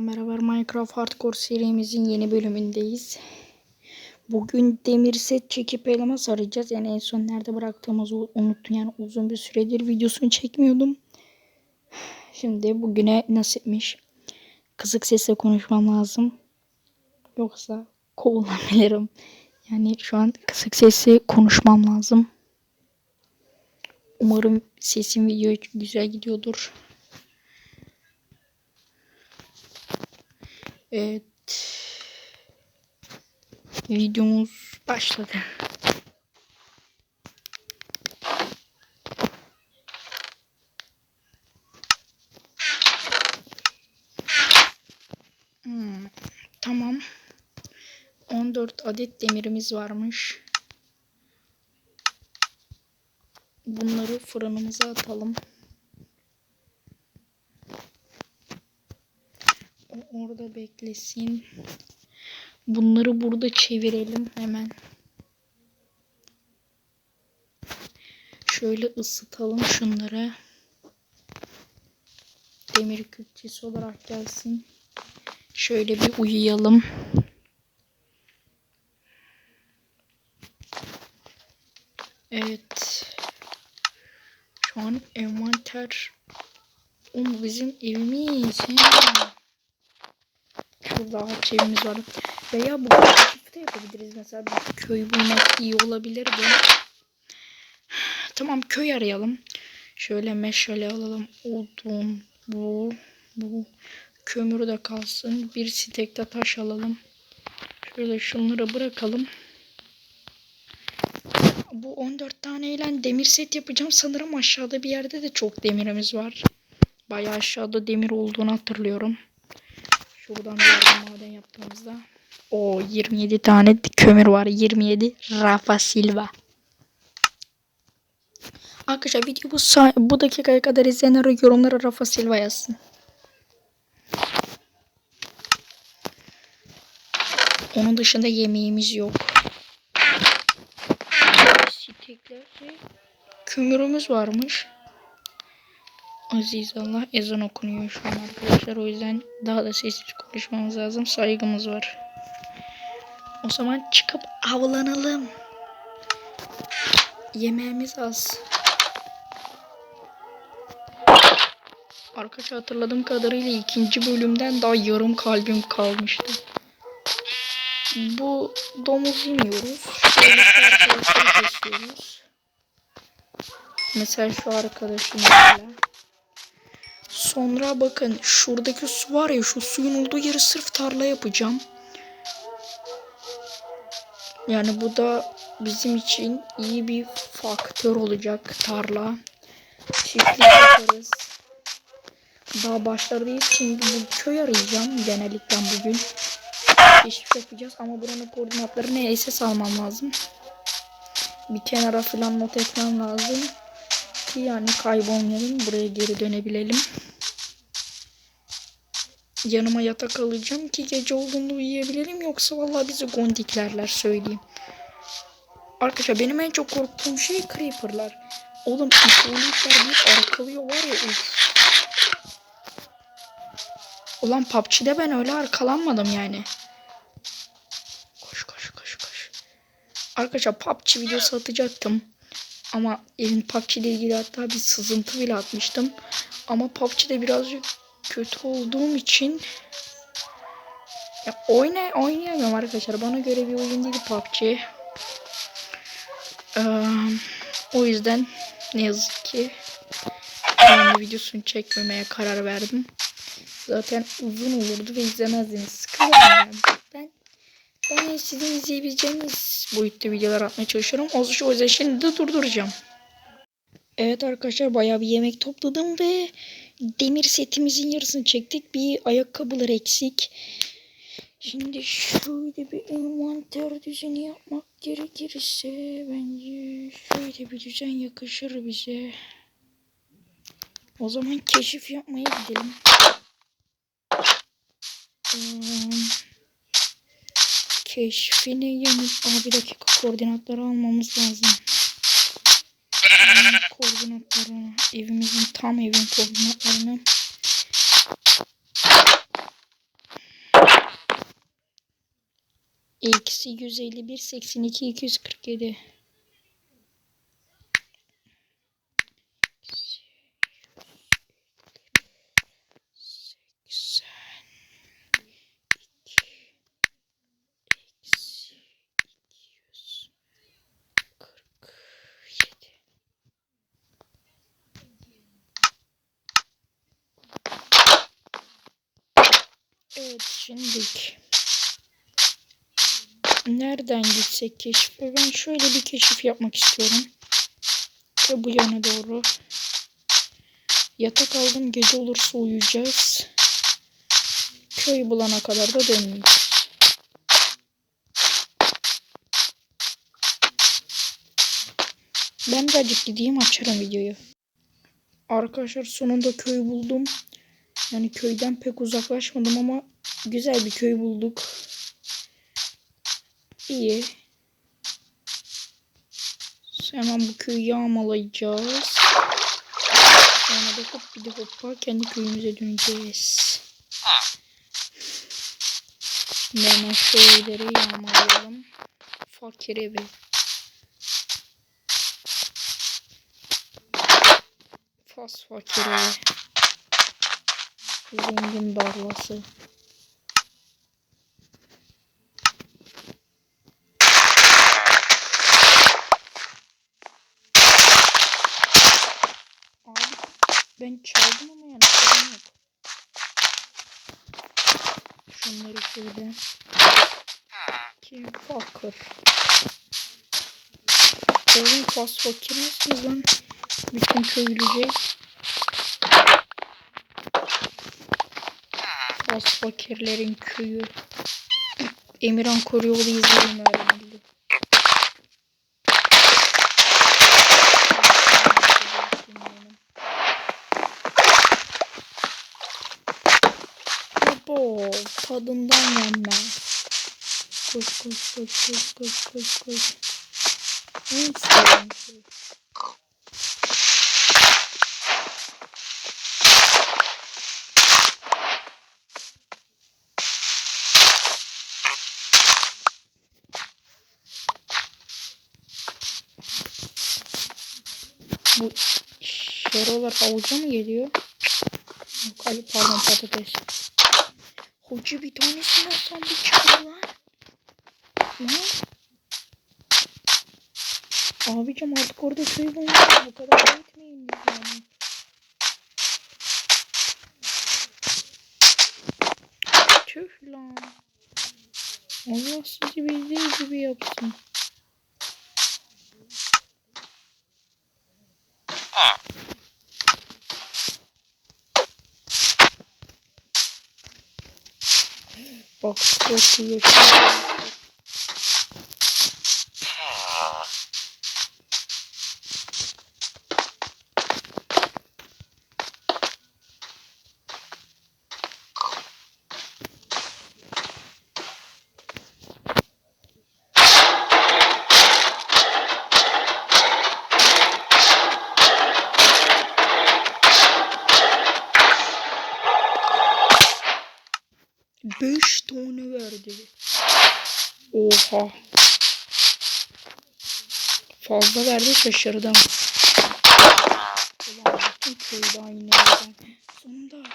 Merhaba Minecraft Hardcore serimizin yeni bölümündeyiz. Bugün demir set çekip elmas arayacağız. Yani en son nerede bıraktığımızı unuttum. Yani uzun bir süredir videosunu çekmiyordum. Şimdi bugüne nasipmiş. Kısık sesle konuşmam lazım. Yoksa kovulabilirim. Yani şu an kısık sesle konuşmam lazım. Umarım sesim video güzel gidiyordur. Evet. Videomuz başladı. Hmm, tamam. 14 adet demirimiz varmış. Bunları fırınımıza atalım. O orada beklesin. Bunları burada çevirelim hemen. Şöyle ısıtalım şunları. Demir külçesi olarak gelsin. Şöyle bir uyuyalım. Evet. Şu an envanter. O bu bizim evimiz. Ağaç evimiz var. Veya bu keşifte yapabiliriz. Mesela bir köy bulmak iyi olabilirdi. Tamam köy arayalım. Şöyle meşale alalım. Odun, bu, bu. Kömür de kalsın. Bir stekte taş alalım. Şöyle şunları bırakalım. Bu 14 taneyle demir set yapacağım. Sanırım aşağıda bir yerde de çok demirimiz var. Bayağı aşağıda demir olduğunu hatırlıyorum. Şuradan bir maden yaptığımızda. O 27 tane kömür var. 27 Rafa Silva. Arkadaşlar video bu, bu dakikaya kadar izleyenler yorumlara Rafa Silva yazsın. Onun dışında yemeğimiz yok. Steklerde kömürümüz varmış. Aziz Allah ezan okunuyor şu an arkadaşlar. O yüzden daha da sessiz konuşmamız lazım. Saygımız var. O zaman çıkıp avlanalım. Yemeğimiz az. Arkadaşlar hatırladığım kadarıyla ikinci bölümden daha yarım kalbim kalmıştı. Bu domuz yemiyoruz. Şöyle. Mesela şu arkadaşım. Sonra bakın şuradaki su var ya şu suyun olduğu yeri sırf tarla yapacağım. Yani bu da bizim için iyi bir faktör olacak tarla. Çiftlik yaparız. Daha başlardayız. Şimdi bu köy arayacağım genellikle bugün. Keşif yapacağız ama buranın koordinatları neyse salmam lazım. Bir kenara falan not etmem lazım. Ki yani kaybolmayalım. Buraya geri dönebilelim. Yanıma yatak alacağım ki gece olduğunda uyuyabilelim. Yoksa vallahi bizi gondiklerler söyleyeyim. Arkadaşlar benim en çok korktuğum şey creeperlar. Oğlum creeperlar bir arkalıyor var ya uf. Ulan PUBG'de ben öyle arkalanmadım yani. Koş koş koş koş. Arkadaşlar PUBG videosu atacaktım. Ama evin PUBG ile ilgili hatta bir sızıntı bile atmıştım. Ama PUBG'de birazcık kötü olduğum için ya oyna oynayamıyorum arkadaşlar. Bana göre bir oyun değil PUBG. Ee, o yüzden ne yazık ki yani videosunu çekmemeye karar verdim. Zaten uzun olurdu ve izlemezdiniz. Sıkılırım. Ben ben sizin izleyebileceğiniz boyutta videolar atmaya çalışıyorum. O yüzden şimdi de durduracağım. Evet arkadaşlar bayağı bir yemek topladım ve demir setimizin yarısını çektik. Bir ayakkabılar eksik. Şimdi şöyle bir envanter düzeni yapmak gerekirse bence şöyle bir düzen yakışır bize. O zaman keşif yapmaya gidelim. Hmm. Keşfine yanıt. Aa bir dakika koordinatları almamız lazım koordinatlarını, evimizin tam evin koordinatlarını. Eksi 151 82 247 Evet şimdilik nereden gitsek keşfe? Ben şöyle bir keşif yapmak istiyorum. Ve bu yana doğru. Yatak aldım. Gece olursa uyuyacağız. Köy bulana kadar da dönmeyeceğiz. Ben birazcık gideyim açarım videoyu. Arkadaşlar sonunda köy buldum. Yani köyden pek uzaklaşmadım ama güzel bir köy bulduk. İyi. Hemen bu köyü yağmalayacağız. Sonra da hop bir de hoppa kendi köyümüze döneceğiz. Şimdi hemen şu evleri yağmalayalım. Fakir evi. Fas fakir evi. Zengin darlası. Abi ben çaldım ama yani sorun yok. Şunları şöyle. Kim fakir. Oğlum fas fakir misiniz lan? Bütün köylüce. Fas fakirlerin köyü. Emirhan Koruyolu izleyelim öğrenildi. Abo tadından yenmez. Koş koş koş koş koş koş koş. Sevdiğim Bu şerolar havuca mı geliyor? Yok Ali pardon patates. Hoca bir tanesinden sandık çıkıyor lan. Lan. Abicim artık orada köy bulmuşuz. Bu kadar da etmeyin biz yani. Tüh lan. Allah sizi bildiği gibi yapsın. Bak çok iyi. Beş tane verdi. Oha. Fazla verdi şaşırdım. Ulan bütün köyde aynı yerden. Sonunda.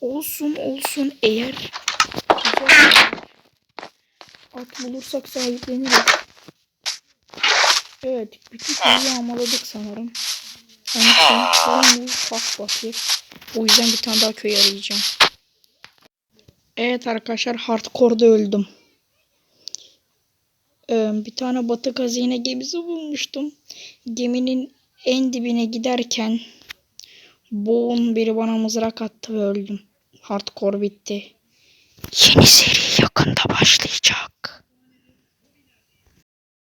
Olsun olsun eğer at bulursak sahipleniriz. Evet bütün köyü yağmaladık sanırım. Yani ben bu fas bakayım. O yüzden bir tane daha köy arayacağım. Evet arkadaşlar hardcore'da öldüm. Ee, bir tane batık hazine gemisi bulmuştum. Geminin en dibine giderken boğun biri bana mızrak attı ve öldüm. Hardcore bitti. Yeni seri yakında başlayacak.